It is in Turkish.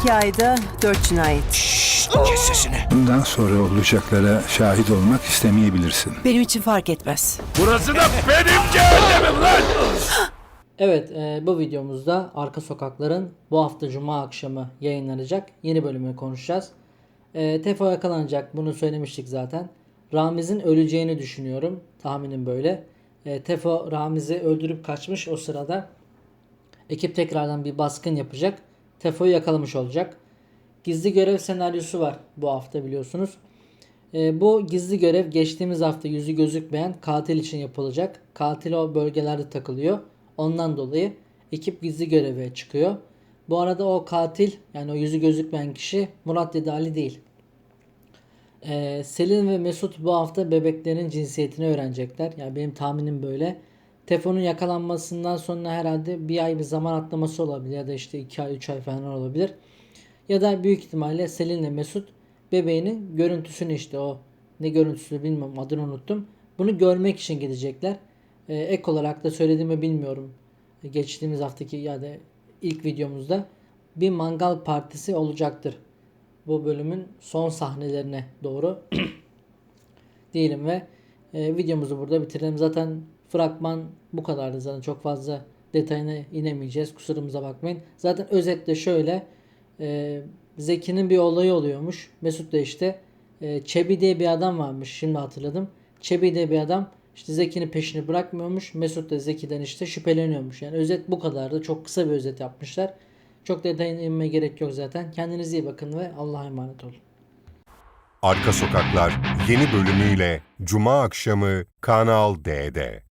İki ayda dört cinayet. Kes sesini. Bundan sonra olacaklara şahit olmak istemeyebilirsin. Benim için fark etmez. Burası da benim cehennemim lan. Evet, e, bu videomuzda Arka Sokaklar'ın bu hafta Cuma akşamı yayınlanacak yeni bölümünü konuşacağız. E, Tefo yakalanacak, bunu söylemiştik zaten. Ramiz'in öleceğini düşünüyorum, tahminim böyle. E, Tefo Ramiz'i öldürüp kaçmış o sırada. Ekip tekrardan bir baskın yapacak. Tefo'yu yakalamış olacak. Gizli görev senaryosu var bu hafta biliyorsunuz. E, bu gizli görev geçtiğimiz hafta yüzü gözükmeyen katil için yapılacak. Katil o bölgelerde takılıyor. Ondan dolayı ekip gizli göreve çıkıyor. Bu arada o katil yani o yüzü gözükmeyen kişi Murat Dedali değil. E, Selin ve Mesut bu hafta bebeklerin cinsiyetini öğrenecekler. Yani benim tahminim böyle. Tefon'un yakalanmasından sonra herhalde bir ay bir zaman atlaması olabilir ya da işte 2 ay 3 ay falan olabilir. Ya da büyük ihtimalle Selin'le Mesut bebeğinin görüntüsünü işte o ne görüntüsü bilmiyorum adını unuttum. Bunu görmek için gidecekler. Ee, ek olarak da söylediğimi bilmiyorum. Geçtiğimiz haftaki ya da ilk videomuzda bir mangal partisi olacaktır. Bu bölümün son sahnelerine doğru diyelim ve e, videomuzu burada bitirelim. Zaten fragman bu kadardı zaten çok fazla detayına inemeyeceğiz. Kusurumuza bakmayın. Zaten özetle şöyle e, Zeki'nin bir olayı oluyormuş. Mesut da işte e, Çebi diye bir adam varmış. Şimdi hatırladım. Çebi diye bir adam işte Zeki'nin peşini bırakmıyormuş. Mesut da Zeki'den işte şüpheleniyormuş. Yani özet bu kadardı. Çok kısa bir özet yapmışlar. Çok detayına inmeye gerek yok zaten. Kendinize iyi bakın ve Allah'a emanet olun. Arka Sokaklar yeni bölümüyle Cuma akşamı Kanal D'de.